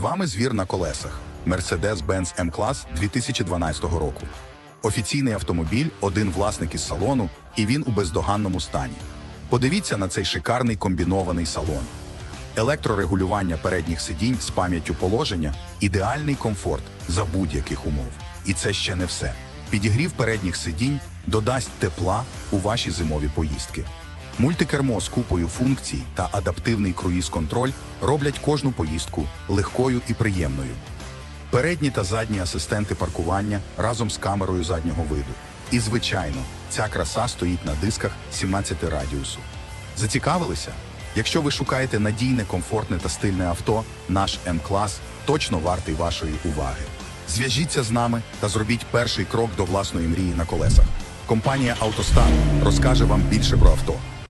вами звір на колесах Mercedes-Benz M-Class 2012 року. Офіційний автомобіль, один власник із салону, і він у бездоганному стані. Подивіться на цей шикарний комбінований салон. Електрорегулювання передніх сидінь з пам'яттю положення ідеальний комфорт за будь-яких умов. І це ще не все. Підігрів передніх сидінь додасть тепла у ваші зимові поїздки. Мультикермо з купою функцій та адаптивний круїз-контроль роблять кожну поїздку легкою і приємною. Передні та задні асистенти паркування разом з камерою заднього виду. І, звичайно, ця краса стоїть на дисках 17 радіусу. Зацікавилися? Якщо ви шукаєте надійне, комфортне та стильне авто, наш М-клас точно вартий вашої уваги. Зв'яжіться з нами та зробіть перший крок до власної мрії на колесах. Компанія «АвтоСтар» розкаже вам більше про авто.